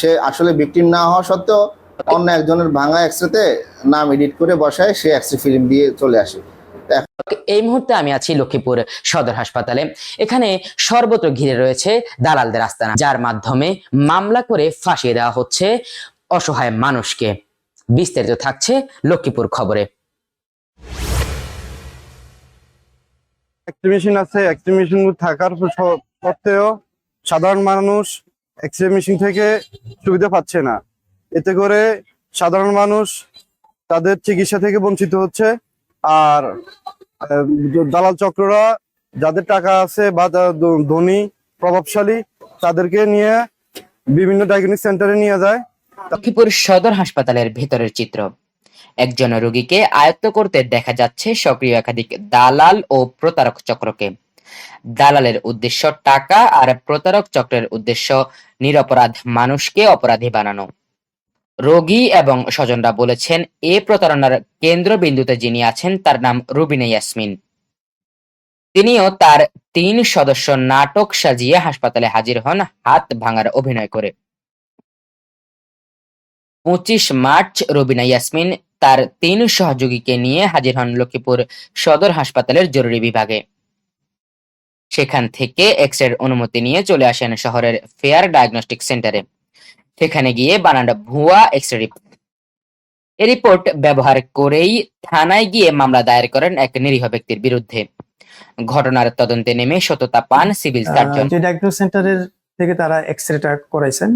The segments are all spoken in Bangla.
সে আসলে ভিকটিম না হওয়া সত্ত্বেও অন্য একজনের ভাঙা এক্সরেতে নাম এডিট করে বসায় সে এক্সরে ফিল্ম দিয়ে চলে আসে। এই মুহূর্তে আমি আছি লক্ষ্মীপুর সদর হাসপাতালে। এখানে সর্বত্র ঘিরে রয়েছে দালালদের আস্তানা যার মাধ্যমে মামলা করে ফাঁসিয়ে দেওয়া হচ্ছে অসহায় মানুষকে। বিস্তারিত থাকছে লক্ষ্মীপুর খবরে। এক্সরে আছে। এক্সরে থাকার সত্ত্বেও সাধারণ মানুষ এক্সরে মেশিন থেকে সুবিধা পাচ্ছে না। এতে করে সাধারণ মানুষ তাদের চিকিৎসা থেকে বঞ্চিত হচ্ছে। আর দালাল চক্ররা যাদের টাকা আছে বা ধনী, প্রভাবশালী, তাদেরকে নিয়ে বিভিন্ন ডায়াগনিক সেন্টারে নিয়ে যায়। লক্ষ্মীপুর সদর হাসপাতালের ভেতরের চিত্র। একজন রোগীকে আয়ত্ত করতে দেখা যাচ্ছে সক্রিয় একাধিক দালাল ও প্রতারক চক্রকে। দালালের উদ্দেশ্য টাকা আর প্রতারক চক্রের উদ্দেশ্য নিরপরাধ মানুষকে অপরাধী বানানো। রোগী এবং স্বজনরা বলেছেন, এ প্রতারণার কেন্দ্রবিন্দুতে যিনি আছেন, তার নাম রুবিনা ইয়াসমিন। তিনিও তার তিন সদস্য নাটক সাজিয়ে হাসপাতালে হাজির হন, হাত ভাঙার অভিনয় করে। পঁচিশ মার্চ, রবিনা ইয়াসমিন তার তিন সহযোগীকে নিয়ে হাজির হন লক্ষ্মীপুর সদর হাসপাতালের জরুরি বিভাগে। সেখান থেকে এক্স রের অনুমতি নিয়ে চলে আসেন শহরের ফেয়ার ডায়াগনস্টিক সেন্টারে। সেখানে গিয়ে বানান ভুয়া এক্স রে রিপোর্ট এ রিপোর্ট ব্যবহার করেই থানায় গিয়ে মামলা দায়ের করেন এক নিরীহ ব্যক্তির বিরুদ্ধে। ঘটনার তদন্তে নেমে সততা পান সিভিল সার্জন। যে ডায়াগনোস সেন্টারের থেকে তারা এক্স রেটা করাইছেন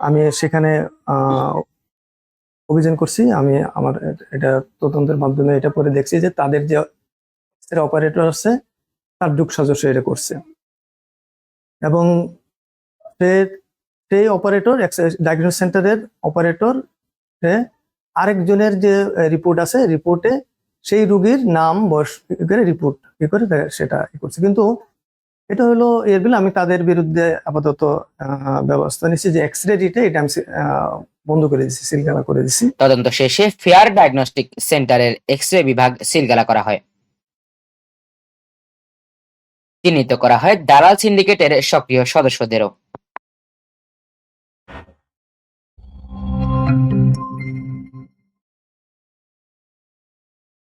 আমি সেখানে অভিযান করছি। আমি আমার এটা তদন্তের মাধ্যমে এটা পরে দেখছি যে তাদের যে অপারেটর আছে তার যুগ সদস্য এটা করছে। এবং সেই অপারেটর ডায়াগনোস সেন্টারের অপারেটর আরেকজনের যে রিপোর্ট আছে রিপোর্টে সেই রুগীর নাম, বয়স করে রিপোর্ট ই করে সেটা ই করছে। কিন্তু এটা হলো এর বিলে, আমি তাদের বিরুদ্ধে আপাতত ব্যবস্থা নিচ্ছি যে এক্স রে দিতে এটা আমি বন্ধ করে দিচ্ছি সিলগালা করে দিচ্ছি তদন্ত শেষে ফেয়ার ডায়াগনস্টিক সেন্টারের এক্স রে বিভাগ সিলগালা করা হয়। চিহ্নিত করা হয় দালাল সিন্ডিকেটের সক্রিয় সদস্যদেরও।